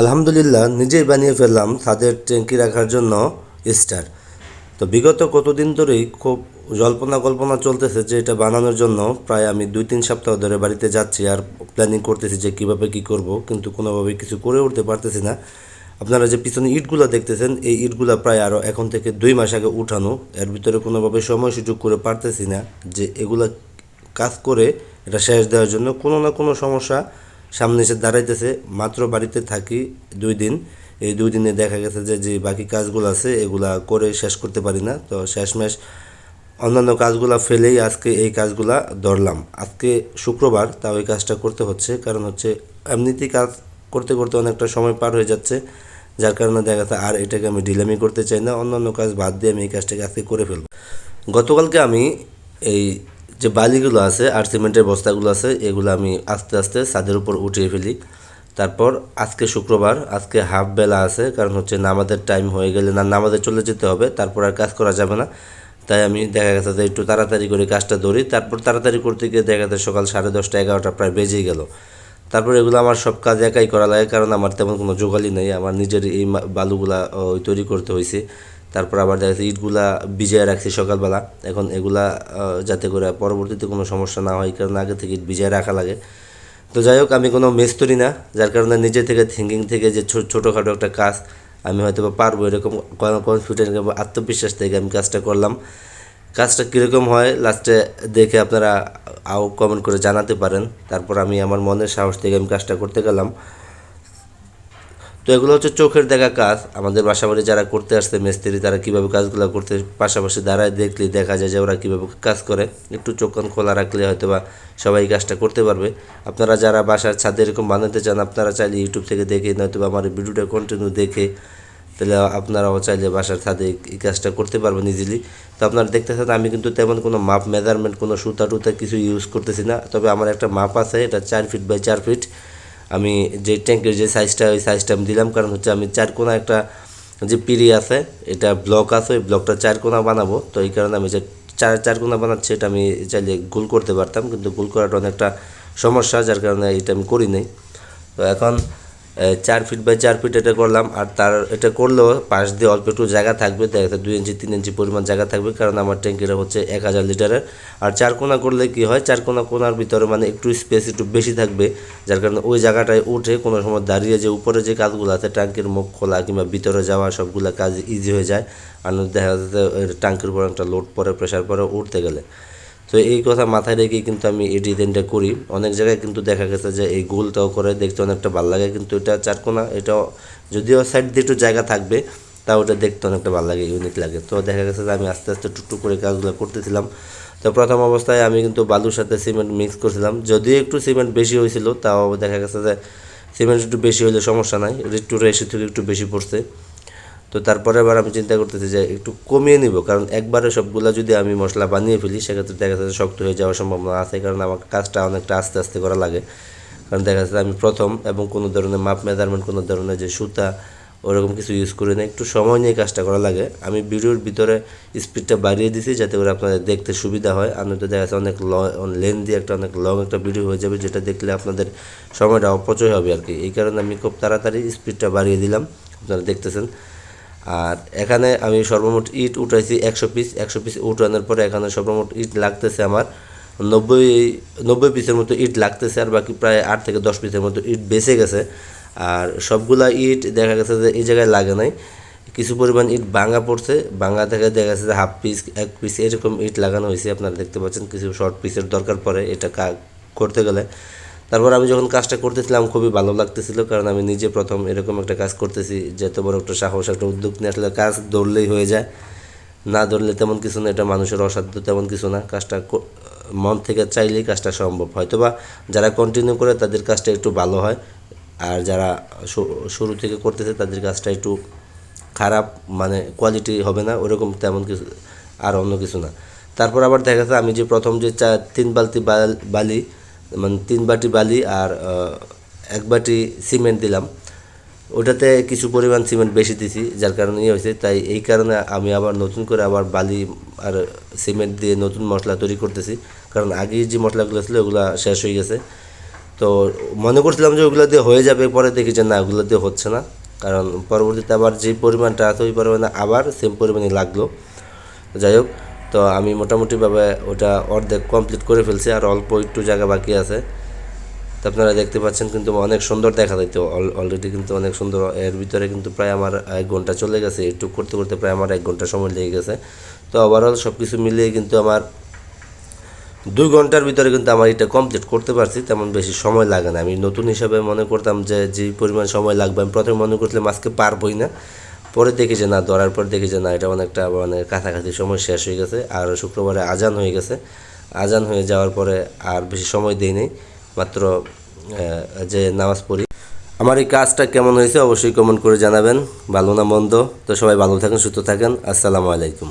আলহামদুলিল্লাহ, নিজেই বানিয়ে ফেললাম ছাদের ট্যাঙ্কি রাখার জন্য স্টার। তো বিগত কতদিন ধরেই খুব জল্পনা কল্পনা চলতেছে যে এটা বানানোর জন্য। প্রায় আমি দুই তিন সপ্তাহ ধরে বাড়িতে যাচ্ছি আর প্ল্যানিং করতেছি যে কীভাবে কী করব, কিন্তু কোনোভাবে কিছু করে উঠতে পারতেছি না। আপনারা যে পিছনে ইটগুলো দেখতেছেন, এই ইটগুলো প্রায় আরও এখন থেকে দুই মাস আগে উঠানো। এর ভিতরে কোনোভাবে সময় সুযোগ করে পারতেছি না যে এগুলা কাজ করে এটা শেষ দেওয়ার জন্য কোনো না কোনো সমস্যা সামনে এসে দাঁড়াইতেছে। মাত্র বাড়িতে থাকি দুই দিন। এই দুই দিনে দেখা গেছে যে যে বাকি কাজগুলো আছে, এগুলা করে শেষ করতে পারি না। তো শেষমেশ অন্যান্য কাজগুলো ফেলেই আজকে এই কাজগুলা ধরলাম। আজকে শুক্রবার, তাও এই কাজটা করতে হচ্ছে। কারণ হচ্ছে, এমনিতেই কাজ করতে করতে অনেকটা সময় পার হয়ে যাচ্ছে। যার কারণে দেখা যাচ্ছে আর এটাকে আমি ডিলামি করতে চাই না। অন্যান্য কাজ বাদ দিয়ে আমি এই কাজটাকে আজকে করে ফেলব। গতকালকে আমি এই যে বালিগুলো আছে আর সিমেন্টের বস্তাগুলো আছে, এগুলো আমি আস্তে আস্তে ছাদের উপর উঠিয়ে ফেলি। তারপর আজকে শুক্রবার, আজকে হাফ বেলা আছে, কারণ হচ্ছে নামাজের টাইম হয়ে গেলে না, নামাজে চলে যেতে হবে, তারপর আর কাজ করা যাবে না। তাই আমি দেখা গেছে যে একটু তাড়াতাড়ি করে কাজটা ধরি। তারপর তাড়াতাড়ি করতে গিয়ে দেখা যাচ্ছে সকাল সাড়ে দশটা, এগারোটা প্রায় বেজেই গেল। তারপর এগুলো আমার সব কাজ একাই করা লাগে, কারণ আমার তেমন কোনো জোগালি নেই। আমার নিজের এই বালুগুলা ওই তৈরি করতে হয়েছে তারপর আবার দেখা যাচ্ছে ইটগুলা ভিজিয়ে রাখছি সকালবেলা। এখন এগুলা যাতে করে পরবর্তীতে কোনো সমস্যা না হয়, কারণ আগে থেকে ইট ভিজিয়ে রাখা লাগে। তো যাই হোক, আমি কোনো মেস্তরি না, যার কারণে নিজে থেকে থিঙ্কিং থেকে যে ছোটোখাটো একটা কাজ, আমি হয়তো বা পারব এরকম কনফিডেন্স এবং আত্মবিশ্বাস থেকে আমি কাজটা করলাম। কাজটা কীরকম হয় লাস্টে দেখে আপনারা আও কমেন্ট করে জানাতে পারেন। তারপর আমি আমার মনের সাহস থেকে আমি কাজটা করতে গেলাম। তো এগুলো হচ্ছে চোখের দেখা কাজ। আমাদের বাসাবাড়ি যারা করতে আসছে, মিস্ত্রি, তারা কীভাবে কাজগুলো করতে পাশাপাশি দাঁড়ায় দেখলে দেখা যায় যে ওরা কীভাবে কাজ করে। একটু চোখ কান খোলা রাখলে হয়তো বা সবাই কাজটা করতে পারবে। আপনারা যারা বাসার ছাদে এরকম বানাতে চান, আপনারা চাইলে ইউটিউব থেকে দেখে নয়তো আমার ভিডিওটা কন্টিনিউ দেখে, তাহলে আপনারাও চাইলে বাসার ছাদে এই কাজটা করতে পারবেন ইজিলি তো আপনারা দেখতেছেন আমি কিন্তু তেমন কোনো মাপ মেজারমেন্ট কোনো সুতা টুতা কিছু ইউজ করতেছি না। তবে আমার একটা মাপ আছে, এটা চার ফিট বাই চার ফিট আমি যে ট্যাঙ্কের যে সাইজটা ওই সাইজটা আমি দিলাম, কারণ হচ্ছে আমি চার কোনা একটা যে পিড়ি আছে, এটা ব্লক আছে, ওই ব্লকটা চার কোনা বানাবো। তো এই কারণে আমি যে চার চার কোনা বানাচ্ছি, এটা আমি চাইলে গোল করতে পারতাম, কিন্তু গোল করাটা অনেকটা সমস্যা, যার কারণে এটা আমি করি নাই। তো এখন চার ফিট বাই চার ফিট এটা করলাম, আর তার এটা করলেও পাশ দিয়ে অল্প একটু জায়গা থাকবে দুই ইঞ্চি, তিন ইঞ্চি পরিমাণ জায়গা থাকবে, কারণ আমার ট্যাঙ্কিটা হচ্ছে এক হাজার লিটারের। আর চার কোনা করলে কি হয়, চার কোনা কোনার ভিতরে মানে একটু স্পেস একটু বেশি থাকবে, যার কারণে ওই জায়গাটায় উঠে কোনো সময় দাঁড়িয়ে যে উপরে যে কাজগুলো আছে, ট্যাঙ্কির মুখ খোলা কিংবা ভিতরে যাওয়া সবগুলো কাজ ইজি হয়ে যায়। আর দেখা যাচ্ছে ট্যাঙ্কির উপর একটা লোড পরে প্রেশার পরে উঠতে গেলে। তো এই কথা মাথায় রেখে কিন্তু আমি এই ডিজাইনটা করি। অনেক জায়গায় কিন্তু দেখা গেছে যে এই গোলটাও করে, দেখতে অনেকটা ভালো লাগে, কিন্তু এটা চারকোনা, এটাও যদিও সাইড দিয়ে একটু জায়গা থাকবে, তাও ওটা দেখতে অনেকটা ভালো লাগে ইউনিক লাগে। তো দেখা গেছে যে আমি আস্তে আস্তে টুকটুক করে কাজগুলো করতেছিলাম। তো প্রথম অবস্থায় আমি কিন্তু বালুর সাথে সিমেন্ট মিক্স করছিলাম। যদিও একটু সিমেন্ট বেশি হয়েছিল, তাও দেখা গেছে যে সিমেন্ট একটু বেশি হলে সমস্যা নাই, একটু রেশি থেকে একটু বেশি পড়ছে। তো তারপরে আবার আমি চিন্তা করতেছি যে একটু কমিয়ে নিব, কারণ একবারে সবগুলা যদি আমি মশলা বানিয়ে ফেলি, সেক্ষেত্রে দেখা যাচ্ছে শক্ত হয়ে যাওয়ার সম্ভাবনা আছে, কারণ আমার কাজটা অনেকটা আস্তে আস্তে করা লাগে। কারণ দেখা যাচ্ছে আমি প্রথম এবং কোনো ধরনের মাপ মেজারমেন্ট কোনো ধরনের যে সুতা, ওরকম কিছু ইউজ করি না, একটু সময় নিয়ে কাজটা করা লাগে। আমি ভিডিওর ভিতরে স্পিডটা বাড়িয়ে দিছি যাতে করে আপনাদের দেখতে সুবিধা হয়, আর নয়তো দেখা যাচ্ছে অনেক লেন্দি একটা, অনেক লং একটা ভিডিও হয়ে যাবে, যেটা দেখলে আপনাদের সময়টা অপচয় হবে আর কি এই কারণে আমি খুব তাড়াতাড়ি স্পিডটা বাড়িয়ে দিলাম, আপনারা দেখতেছেন। আর এখানে আমি সর্বমোট ইট উঠাইছি একশো পিস একশো পিস উঠানোর পরে এখানে সর্বমোট ইট লাগতেছে আমার নব্বই নব্বই পিসের মতো ইট লাগতেছে আর বাকি প্রায় আট থেকে দশ পিসের মতো ইট বেঁচে গেছে। আর সবগুলা ইট দেখা গেছে যে এই জায়গায় লাগে নাই। কিছু পরিমাণ ইট ভাঙা পড়ছে, ভাঙা থেকে দেখা গেছে যে হাফ পিস, এক পিস এরকম ইট লাগানো হয়েছে। আপনারা দেখতে পাচ্ছেন কিছু শর্ট পিসের দরকার পড়ে এটা করতে গেলে। তারপর আমি যখন কাজটা করতেছিলাম, খুবই ভালো লাগতেছিল, কারণ আমি নিজে প্রথম এরকম একটা কাজ করতেছি যে এত বড় একটা সাহস, একটা উদ্যোগ নিয়ে আসলে কাজ দৌড়লেই হয়ে যায়। না দৌড়লে তেমন কিছু না, এটা মানুষের অসাধ্য তেমন কিছু না, কাজটা মন থেকে চাইলেই কাজটা সম্ভব। হয়তো বা যারা কন্টিনিউ করে তাদের কাজটা একটু ভালো হয়, আর যারা শুরু থেকে করতেছে তাদের কাজটা একটু খারাপ মানে কোয়ালিটি হবে না, ওরকম তেমন কিছু, আর অন্য কিছু না। তারপর আবার দেখা যাচ্ছে আমি যে প্রথম যে চা, তিন বালতি বাল- মানে তিন বাটি বালি আর এক বাটি সিমেন্ট দিলাম। ওটাতে কিছু পরিমাণ সিমেন্ট বেশি দিছি, যার কারণে ইয়ে হয়েছে। তাই এই কারণে আমি আবার নতুন করে আবার বালি আর সিমেন্ট দিয়ে নতুন মশলা তৈরি করতেছি। কারণ আগে যে মশলাগুলো ছিল, ওগুলো শেষ হয়ে গেছে। তো মনে করছিলাম যে ওগুলো দিয়ে হয়ে যাবে, পরে দেখি যে না, ওগুলো দিয়ে হচ্ছে না। কারণ পরবর্তীতে আবার যে পরিমাণটা আছে, ওই পরিমাণে আবার সেম পরিমাণে লাগল। যাই হোক তো আমি মোটামুটিভাবে ওটা অর্ধেক কমপ্লিট করে ফেলছি আর অল্প একটু জায়গা বাকি আছে। তো আপনারা দেখতে পাচ্ছেন কিন্তু অনেক সুন্দর দেখা যাইতো। অলরেডি কিন্তু অনেক সুন্দর। এর ভিতরে কিন্তু প্রায় আমার এক ঘণ্টা চলে গেছে। একটু করতে করতে প্রায় আমার এক ঘণ্টা সময় লেগে গেছে। তো ওভারঅল সব কিছু মিলিয়ে কিন্তু আমার দুই ঘণ্টার ভিতরে কিন্তু আমার এটা কমপ্লিট করতে পারছি। তেমন বেশি সময় লাগে না। আমি নতুন হিসাবে মনে করতাম যে যে পরিমাণ সময় লাগবে, আমি প্রথমে মনে করছিলাম আজকে পারবই না। পরে দেখি যে না, ধরার পর দেখি যে না, এটা অনেকটা মানে কাছাকাছি সময় শেষ হয়ে গেছে আর শুক্রবারে আজান হয়ে গেছে। আজান হয়ে যাওয়ার পরে আর বেশি সময় দিই নেই, মাত্র যে নামাজ পড়ি। আমার এই কাজটা কেমন হয়েছে অবশ্যই কমেন্ট করে জানাবেন। ভালো না মন্দ? তো সবাই ভালো থাকেন, সুস্থ থাকেন। আসসালামু আলাইকুম।